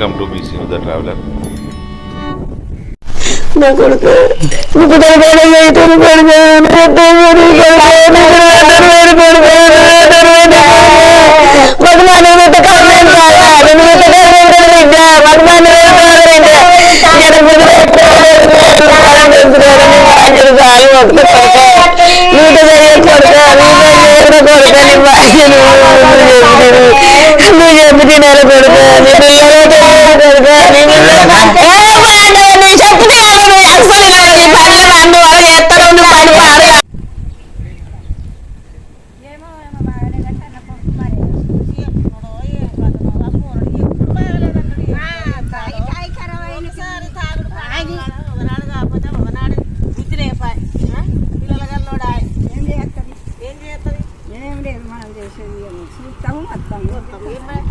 Welcome to BC the traveler నా కొడుకు ఇప్పుడు కొడుకు రైతులు ఏం లేదు మనం చేసేది. చూస్తాము వస్తాము ఏం లేదు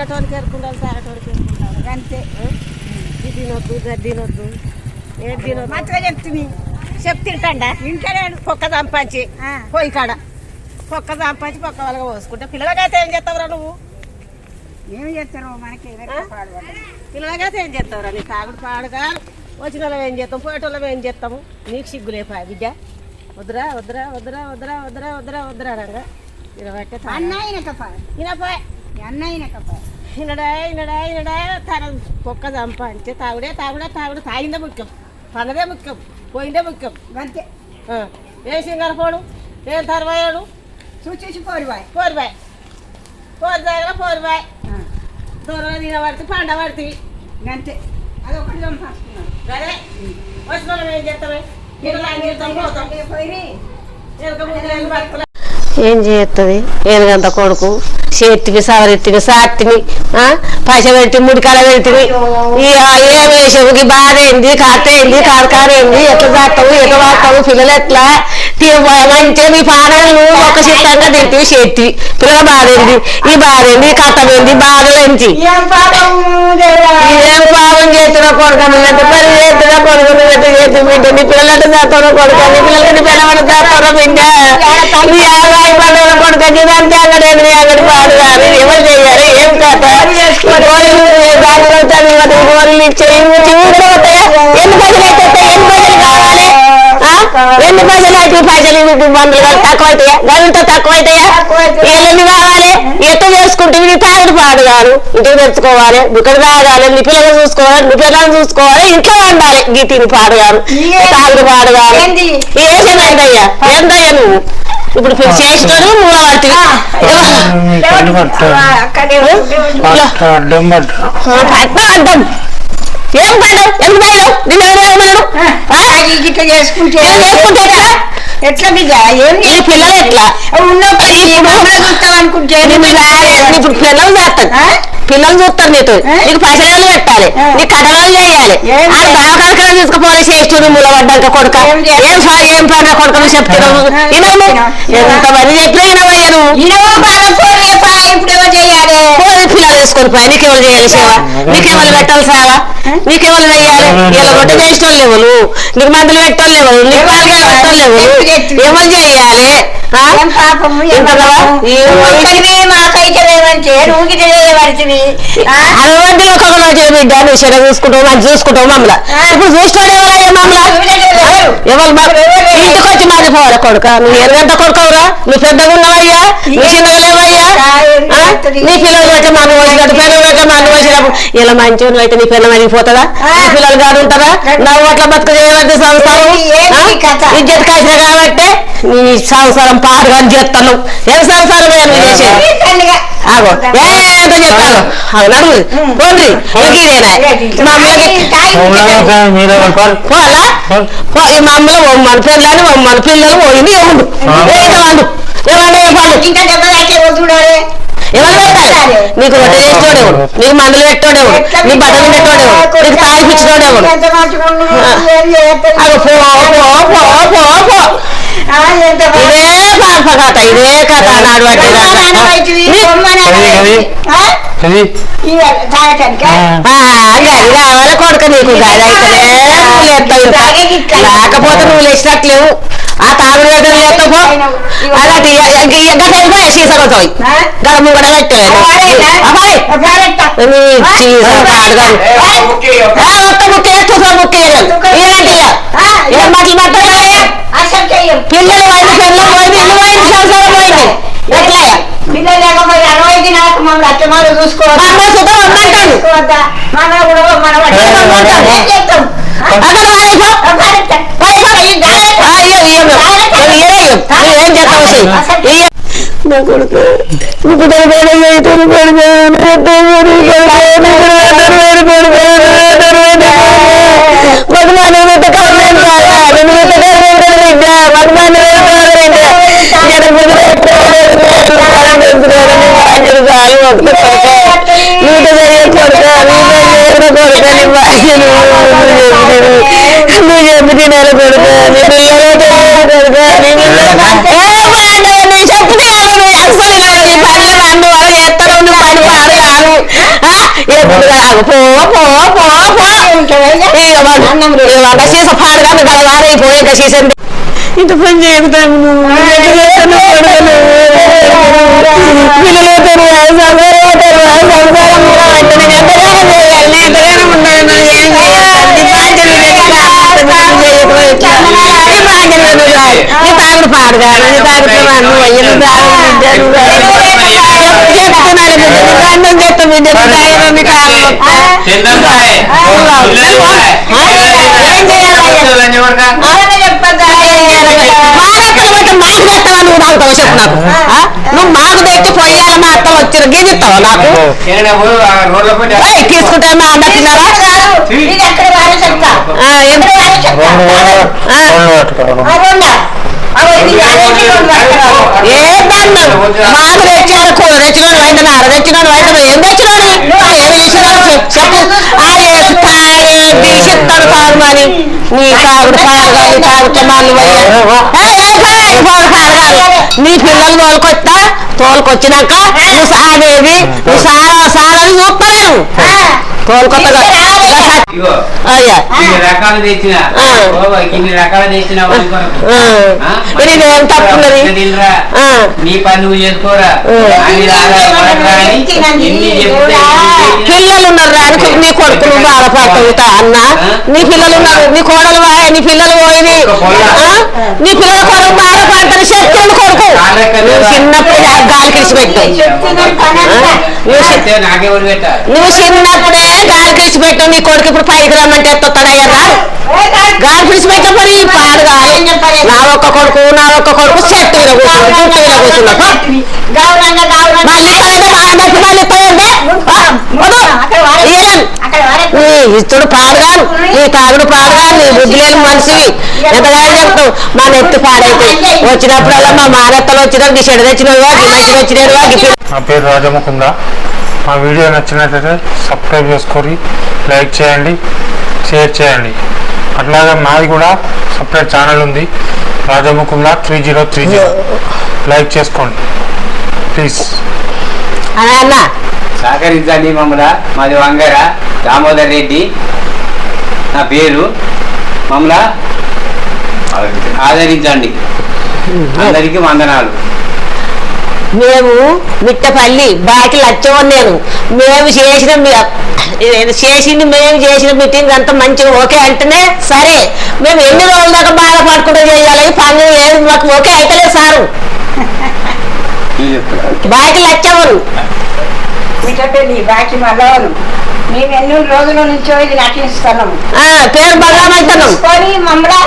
తినటోనికి ఎరుకుంటారు తాగటోనికి ఎరుకుంటారు అంతే. ఇది తినొద్దు గడ్డి తినొద్దు. ఏది తినొద్దు? మంచిగా చెప్తుంది చెప్తింటండా వింటలేడు పొక్క సంపాంచి. పోయి కాడ. పొక్క సంపాంచి పొక్క వాళ్ళగా పోసుకుంటే. పిల్లలకైతే ఏం చేస్తావురా నువ్వు? ఏం చేస్తారు మనకి పిల్లలకైతే ఏం చేస్తావురా? నీ తాగుడు పాడుగా వచ్చిన వాళ్ళం ఏం చేస్తాం పోయేటోళ్ళం ఏం చేస్తాము? నీకు సిగ్గులేపా బిడ్డ? వద్దురా వద్దురా వద్దురా వద్దురా వద్దురా వద్దురా వద్దురా రంగా ఇరవై అన్న అయినకపాయ ఇనపోయి అన్న అయినకపాయ ఇనడా ఇనడా ఇనడా. తన పొక్క సంపాదించే తాగుడే తాగుడే తాగుడు. తాగిందే ముఖ్యం. పన్నదే ముఖ్యం. పోయిందే ముఖ్యం. అంతే. ఏ సింగర్ పోడు? ఏం తర్వాయాడు చూసి పోరువాయి పోరుబాయ్ పోరు తాగల పోరుబాయ్ దూరంగా తినబడితే పండ పడితే. అంతే. అదొకటి చంపేస్తున్నాడు అదే. వచ్చిన వాళ్ళం ఏం చేస్తామే ఏం చేస్తుంది? ఏనుగంత కొడుకు. చేతికి సవరెత్తికి సాత్తిని పైస పెట్టి ముడికాడ పెట్టి ఏం వేసావుకి బాధ ఏంది కథ ఏంది కారకార ఏంది ఎట్లా చేస్తావు ఎట్లా వాడతావు పిల్లలు ఎట్లా? మంచిగా మీ పానాలు ఒక చిత్తంగా తింటివి చేతి. పిల్లల బాధ ఏంది ఈ బాధ ఏంది ఈ కథ ఏంది బాధలు ఏంటి ఏం పాపం చేస్తున్న కొడుకు అంటే పని చేస్తున్న కొడుకు నువ్వు చేతి బిడ్డ నీ పిల్లలంటే చేస్తాను కొడుకు? నీ పిల్లలకి పిల్లవాడు చేస్తాను బిడ్డ? నీ పండుగ కొడుకు నీదంటే అంగడేది నీ అంగడి పాడు కాదు ఎవరు చేయాలి ఏం కథ గోరీలు గాలిలో చదివి గోరీలు ఇచ్చేయి చూడబోతాయా ఎన్ని పైసలు అయితే పైసలు ఇవి బంధువులు కాదు తక్కువ అవుతాయా గంట తక్కువ అవుతాయా ఎన్ని కావాలి ఎట్ట చేసుకుంటే నీ తాగుడు పాడు కాదు ఇంటికి తెచ్చుకోవాలి ఇక్కడ తాగాలి నీ పిల్లలు చూసుకోవాలి నీ పిల్లలు చూసుకోవాలి ఇంట్లో వండాలి గీ తిని పాడు కాదు తాగుడు పాడు కాదు? ఏసేది ఏందయ్యా ఏందయ్యా నువ్వు ఇప్పుడు చేసినాడు అడ్డం అడ్డం అడ్డం ఏం ఎందుకు నిన్ను ఇట్లా చేసుకుంటే ఎట్లా? ఏం ఈ ఎట్లా? అనుకుంటే. ఇప్పుడు పిల్లలు చేస్తాను ఆ? పిల్లలు చూస్తారు నీకు ఆ? నీకు పైసలు పెట్టాలి. ఆ. నీ కథనాలు చేయాలి. ఏం తీసుకుపోయి చేస్తుంది మూలబడ్డాక కొడుక. ఏం చేయాలి? ఏం పా- ఏం పడ్డ కొడుక చెప్తున్నావు. ఇనము ఎంతమంది చెప్పినా నువ్వు. పోయి పిల్లలు తీసుకొని పోయి. నీకెవరు చేయాలి సేవ? నీకెవరు పెట్టాలి సేవ? నీకెవరు చేయాలి ఇలా చేసేటోళ్ళు లేవు నువ్వు నీకు మందులు పెట్టాలి లేవు నీకు పెట్టాలి లేవు ఎవరు చేయాలి ఆ? ఏం పాపము? ఏం ఇంతలో పాపము? ఈ- ఒక్కడివి మాకైతే లేవంటే నువ్వు గిట్ల చేయవలసివి ఆ? అటువంటి ఒక మంచి బిడ్డ. నువ్వు చెడ చూసుకుంటావు మంచి చూసుకుంటావు మమ్మల్ని. ఇప్పుడు ఎవరు మా- ఇంటికి వచ్చి మాది పోవాలి కొడుక. నువ్వు ఎరుగంట కొడుకోవురా? నువ్వు పెద్దగా ఉన్నావయ్యా? నువ్వు చిన్నగా లేవయ్యా? నీ పిల్లలు అయితే మనం వచ్చినట్టు పిల్లలు అయితే మనం వచ్చినప్పుడు ఇలా మంచి అయితే నీ పిల్లలు అడిగిపోతుందా నీ పిల్లలు కాదు ఉంటారా నవ్వు అట్లా బతుకు చేయవద్దు సంసారం? ఇజ్జత్ కాసిన కాబట్టి నీ సంసారం పాడుగా చేస్తాను. ఏం సంసారం. ఆగో. ఏదో చెప్తాను. నడుము. పోండి. మా అమ్మకి పోలా మా మన పిల్లని మన పిల్లలు పోయింది ఏముండు? ఏదో వాళ్ళు ఏమన్నా ఇంకా. ఎవరు పెట్టాలి నీకు వంట చేసేటోడేవాడు నీకు మందులు పెట్టోడేవాడు నీ బట్టలు పెట్టోడేవాడు నీకు బాగా- ఇదే పాప కథ ఇదే కథ నాడు కావాలి కొడుక నీకు? లేకపోతే నువ్వు లేచినట్లేవు. आता आवडीवर येतो बघ आला ती गटारी बराशी सगळं होय गरम मुंगडा वाटत మన నా కొడుకు నీకు తెలియదు ఎప్పుడు కాదు పో పో పో పో ఇక వంట సీస పాడుగా నువ్వు గలవారైపోయి ఇంకా సీసంది ఇంత పని చేయకుతాము నువ్వు నీ తాగుడు పాడు కాదు నీ తాగుడు నువ్వు అయ్యి నువ్వు చెప్తున్నాను బిడ్డ అన్నం చెప్తా బిడ్డ నీ మాకు తెస్తావా నువ్వు తాగుతావు చెప్పు నాకు? నువ్వు మాకు తెచ్చి పోయాలి మా అత్తలు వచ్చిన గీజిస్తావా నాకు తీసుకుంటే మా అన్న తిన్నారా ఏం- రెండు మాకు కూర తెచ్చినాడు వెంటనే అర తెచ్చినాడు వెంటనే ఏం తెచ్చినాడు? ఏం తెచ్చినాడు? చెప్పు. చెప్పు. తీసిస్తాడు నీ తాగుడు పాడగాలి తాగుతా మళ్ళీ పాడగాలి నీ పిల్లలు తోలుకొచ్చా తోలుకొచ్చినాక నువ్వు సాగేది నువ్వు సారా సారని చూస్తాను నేనేం తప్పున్నది? ఆ. నీ పని నువ్వు చేసుకోరా. పిల్లలు ఉన్నారు నీ కొడుకు నువ్వు బాధపడతావుతా అన్న. నీ పిల్లలు ఉన్నారు నీ కోడలు వాయ నీ పిల్లలు పోయి నీ పిల్లల కొడుకు బాధపడతాను చెప్తాను కొడుకు? నువ్వు చిన్నప్పుడు గాలి నాకెవరు పెట్టారు? నువ్వు చిన్నప్పుడే గాలి కిడిచిపెట్టు నీ కొడుకు ఇప్పుడు పైకి రమ్మంటే ఎత్తొస్తాడయ్యా రాడు గాలి కిడిచిపెట్టే మరి ఈ పాడు కాదు నా ఒక్క కొడుకు నా ఒక్క కొడుకు చెట్టు మీద కూర్చున్నాడు మీద కూర్చున్నాడు మళ్ళీ ఇస్తుడు పాడుగాను నీ తాగుడు పాడుగాను నీ బుద్ధి లేని మనిషివి. ఎంతగా చెప్తావు? మా నెత్తి పాడైపోయి వచ్చినప్పుడల్లా మా మారెత్తలు వచ్చినా నీ చెడు తెచ్చినవా నీ మంచిగా వచ్చినవా నా పేరు రాజముకుంద. మా వీడియో నచ్చినట్లయితే సబ్స్క్రైబ్ చేసుకొని లైక్ చేయండి షేర్ చేయండి. అట్లాగే మాది కూడా సపరేట్ ఛానల్ ఉంది. Rajamukunda three zero three zero. Like చేసుకోండి. ప్లీజ్. అన్న. సహకరించండి మమ్మల్ని మాది వంగర దామోదర్ రెడ్డి. నా పేరు మమ్మల్ని ఆదరించండి. అందరికీ వందనాలు. మేము మిట్టపల్లి బాకి లచ్చవని నేను. మేము చేసిన చేసింది మేము చేసిన మీటింగ్ అంతా మంచిగా ఓకే అంటేనే సరే. మేము ఎన్ని రోజుల దాకా బాధపడుకుంటూ చేయాలి? ఈ పనులు ఏది మాకు ఓకే అయితలేదు సారు. బాకి మిఠపెల్లి బాకి మల్లవను మేము ఎన్నో రోజుల నుంచో ఇది నటిస్తున్నాము పేరు తీసుకొని మమ్మల్ని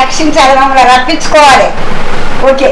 రక్షించాలి మమ్మల్ని రప్పించుకోవాలి. ఓకే.